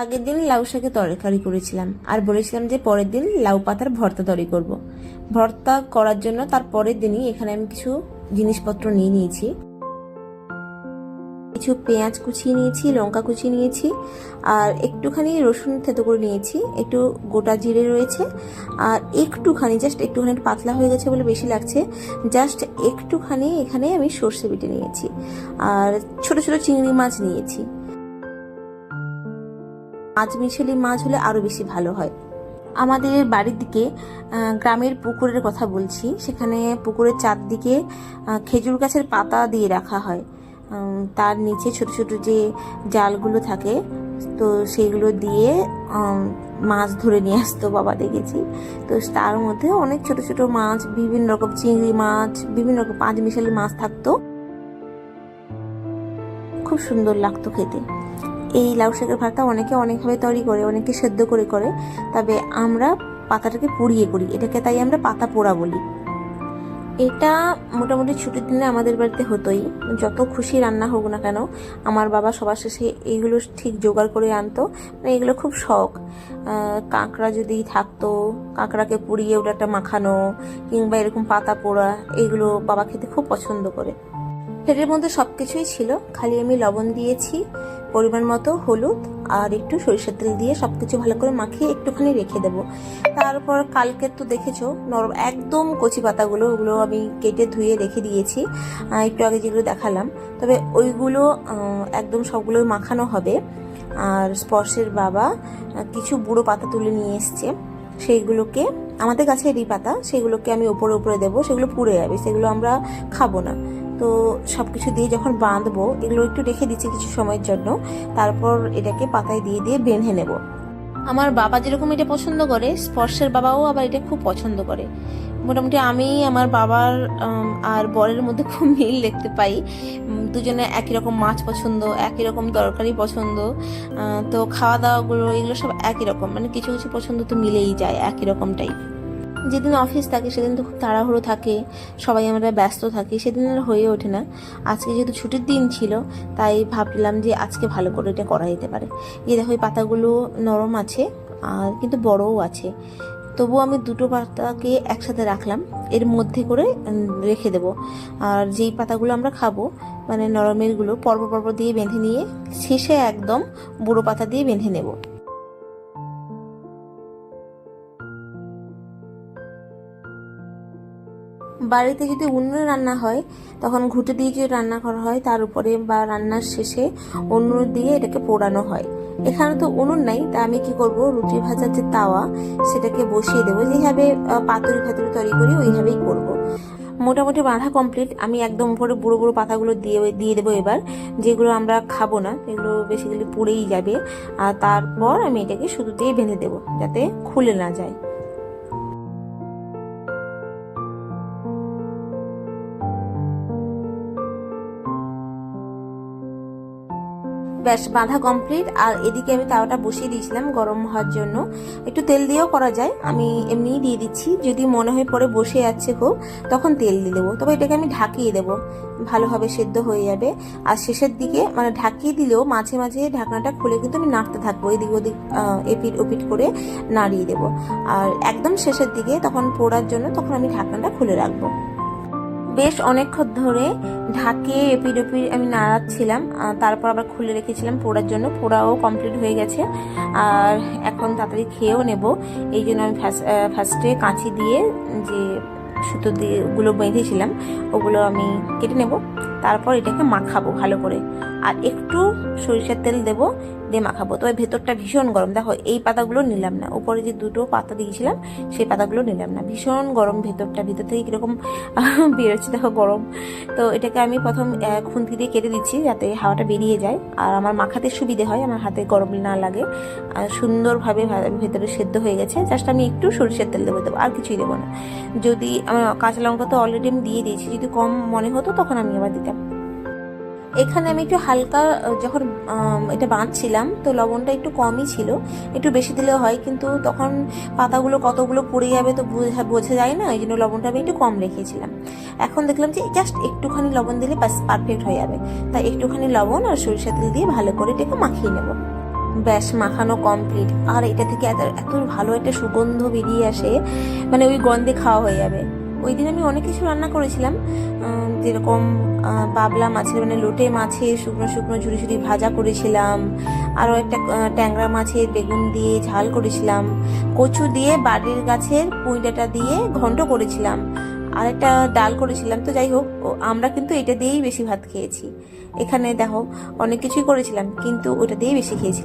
আগের দিন লাউ শাকে তরকারি করেছিলাম। আর বলেছিলাম যে পরের দিন লাউ পাতার ভর্তা তৈরি করব। ভর্তা করার জন্য তার পরের দিনই এখানে আমি কিছু জিনিসপত্র নিয়ে নিয়েছি। কিছু পেঁয়াজ কুচিয়ে নিয়েছি, লঙ্কা কুচিয়ে নিয়েছি, আর একটুখানি রসুন থেতো করে নিয়েছি, একটু গোটা জিরে রয়েছে, আর একটুখানি জাস্ট একটুখানি একটু পাতলা হয়ে গেছে বলে বেশি লাগছে জাস্ট একটুখানি এখানে আমি সর্ষে বেটে নিয়েছি, আর ছোট ছোট চিংড়ি মাছ নিয়েছি। মাছ মিশালি মাছ হলে আরও বেশি ভালো হয়। আমাদের বাড়ির দিকে গ্রামের পুকুরের কথা বলছি। সেখানে পুকুরের চারদিকে খেজুর গাছের পাতা দিয়ে রাখা হয়। তার নিচে ছোট ছোট যে জালগুলো থাকে, তো সেগুলো দিয়ে মাছ ধরে নিয়ে আসতো বাবা দেখেছি। তো তার মধ্যে অনেক ছোট ছোট মাছ, বিভিন্ন রকম চিংড়ি মাছ, বিভিন্ন রকম পাঁচ মিশালি মাছ থাকতো। খুব সুন্দর লাগতো খেতে। এই লাউ শাকের ভাতটা অনেকে অনেকভাবে তৈরি করে, অনেকে সেদ্ধ করে করে। তবে আমরা পাতাটাকে পুড়িয়ে করি। এটাকে তাই আমরা পাতা পোড়া বলি। এটা মোটামুটি ছুটির দিনে আমাদের বাড়িতে হতোই। যত খুশি রান্না হোক না কেন, আমার বাবা সবার শেষে এইগুলো ঠিক জোগাড় করে আনতো। মানে এগুলো খুব শখ। কাঁকড়া যদি থাকতো, কাঁকড়াকে পুড়িয়ে ওটা একটা মাখানো কিংবা এরকম পাতা পোড়া, এগুলো বাবা খেতে খুব পছন্দ করে। প্লেটের মধ্যে সব কিছুই ছিল। খালি আমি লবণ দিয়েছি, পরিমাণ মতো হলুদ আর একটু সরিষার তেল দিয়ে সব কিছু ভালো করে মাখিয়ে একটুখানি রেখে দেবো। তারপর কালকে তো দেখেছ নরম একদম কচি পাতাগুলো, ওগুলো আমি কেটে ধুয়ে রেখে দিয়েছি। একটু আগে যেগুলো দেখালাম। তবে ওইগুলো একদম সবগুলো মাখানো হবে। আর স্পর্শের বাবা কিছু বুড়ো পাতা তুলে নিয়ে এসছে। সেইগুলোকে, আমাদের কাছে এরই পাতা, সেগুলোকে আমি ওপরে উপরে দেবো, সেগুলো পুড়ে যাবে, সেগুলো আমরা খাব না। তো সব কিছু দিয়ে যখন বাঁধবো, এগুলো একটু রেখে দিচ্ছি কিছু সময়ের জন্য। তারপর এটাকে পাতায় দিয়ে দিয়ে বেঁধে নেব। আমার বাবা যেরকম এটা পছন্দ করে, স্পর্শের বাবাও আবার এটা খুব পছন্দ করে। মোটামুটি আমি আমার বাবার আর বরের মধ্যে খুব মিল দেখতে পাই। দুজনে একই রকম মাছ পছন্দ, একই রকম তরকারি পছন্দ। তো খাওয়া দাওয়াগুলো এগুলো সব একই রকম। মানে কিছু কিছু পছন্দ তো মিলেই যায়, একই রকম টাইপ যেদিন অফিস থাকে, সেদিন তো খুব তাড়াহুড়ো থাকে, সবাই আমরা ব্যস্ত থাকি, সেদিন আর হয়ে ওঠে না। আজকে যেহেতু ছুটির দিন ছিল, তাই ভাবলাম যে আজকে ভালো করে এটা করা যেতে পারে। এই দেখো, এই পাতাগুলো নরম আছে, আর কিন্তু বড়ও আছে। তবুও আমি দুটো পাতাকে একসাথে রাখলাম, এর মধ্যে করে রেখে দেব। আর যেই পাতাগুলো আমরা খাব মানে নরমেরগুলো, পর্ব পর্ব দিয়ে বেঁধে নিয়ে, শেষে একদম বুড়ো পাতা দিয়ে বেঁধে নেব। বাড়িতে যদি উনুনে রান্না হয়, তখন ঘুটে দিয়ে যদি রান্না করা হয়, তার উপরে বা রান্নার শেষে উনুন দিয়ে এটাকে পোড়ানো হয়। এখানে তো উনুন নাই, তা আমি কি করব? রুটি ভাজার যে তাওয়া, সেটাকে বসিয়ে দেবো। যেভাবে পাতুরি ফাতুরি তৈরি করি, ওইভাবেই করব। মোটামুটি বাঁধা কমপ্লিট আমি একদম উপরে বুড়ো বুড়ো পাতাগুলো দিয়ে দিয়ে দেবো এবার। যেগুলো আমরা খাব না, এগুলো বেসিক্যালি পুড়েই যাবে। আর তারপর আমি এটাকে শুধু দিয়ে বেঁধে দেবো, যাতে খুলে না যায়। ব্যাস, বাঁধা কমপ্লিট আর এদিকে আমি তাওয়াটা বসিয়ে দিয়েছিলাম গরম হওয়ার জন্য। একটু তেল দিয়েও করা যায়। আমি এমনিই দিয়ে দিচ্ছি। যদি মনে হয় পরে বসে যাচ্ছে খুব তখন তেল দিয়ে দেবো। তবে এটাকে আমি ঢাকিয়ে দেবো। ভালোভাবে সেদ্ধ হয়ে যাবে। আর শেষের দিকে মানে ঢাকিয়ে দিলেও মাঝে মাঝে ঢাকনাটা খুলে কিন্তু আমি নাড়তে থাকব। এদিক ওদিক এপিট ওপিট করে নাড়িয়ে দেবো। আর একদম শেষের দিকে, তখন পোড়ার জন্য তখন আমি ঢাকনাটা খুলে রাখব। বেশ অনেকক্ষণ ধরে ঢাকে এপিড ওপিড আমি নাড়াচ্ছিলাম তারপর আবার খুলে রেখেছিলাম পোড়ার জন্য। পোড়াও কমপ্লিট হয়ে গেছে, আর এখন তাড়াতাড়ি খেয়েও নেব। এই জন্য আমি ফার্স্টে কাঁচি দিয়ে যে সুতো দিয়ে ওগুলো বেঁধেছিলাম, ওগুলো আমি কেটে নেব। তারপর এটাকে মাখাবো ভালো করে। আর একটু সরিষার তেল দেবো দিয়ে মাখাবো। তবে ভেতরটা ভীষণ গরম। দেখো, এই পাতাগুলো নিলাম না। উপরে যে দুটো পাতা দিয়েছিলাম, সেই পাতাগুলো নিলাম না। ভীষণ গরম ভেতরটা। ভেতর থেকে কীরকম বেরোচ্ছে দেখো, গরম। তো এটাকে আমি প্রথম খুন্তি দিয়ে কেটে দিচ্ছি যাতে হাওয়াটা বেরিয়ে যায়। আর আমার মাখাতে সুবিধে হয়, আমার হাতে গরম না লাগে। আর সুন্দরভাবে ভেতরে সেদ্ধ হয়ে গেছে। জাস্ট আমি একটু সরিষার তেল দেবো দেবো, আর কিছুই দেবো না। যদি, আমার কাঁচা লঙ্কা তো অলরেডি আমি দিয়ে দিয়েছি। যদি কম মনে হতো, তখন আমি আবার দিতাম। এখানে আমি একটু হালকা, যখন এটা বাঁধছিলাম, তো লবণটা একটু কমই ছিল। একটু বেশি দিলেও হয়, কিন্তু তখন পাতাগুলো কতগুলো পড়ে যাবে তো বোঝা যায় না এই জন্য লবণটা আমি একটু কম রেখেছিলাম। এখন দেখলাম যে জাস্ট একটুখানি লবণ দিলে বাস পারফেক্ট হয়ে যাবে। তাই একটুখানি লবণ আর সরিষা তেল দিয়ে ভালো করে এটাকে মাখিয়ে নেব। ব্যাস, মাখানো কমপ্লিট আর এটা থেকে এত এত ভালো একটা সুগন্ধ বেরিয়ে আসে মানে ওই গন্ধে খাওয়া হয়ে যাবে। ওই দিন আমি অনেক কিছু রান্না করেছিলাম। যেরকম বাবলা মাছের মানে লোটে মাছের শুকনো শুকনো ঝুড়ি ঝুড়ি ভাজা করেছিলাম। আরও একটা ট্যাংরা মাছের বেগুন দিয়ে ঝাল করেছিলাম। কচু দিয়ে বাড়ির গাছের পুঁইডাটা দিয়ে ঘন্ট করেছিলাম। আর একটা ডাল করেছিলাম, তো যাই হোক আমরা কিন্তু এটা দিয়েই বেশি ভাত খেয়েছি। এখানে দেখো, অনেক কিছুই করেছিলাম, কিন্তু ওটা দিয়েই বেশি খেয়েছিলাম।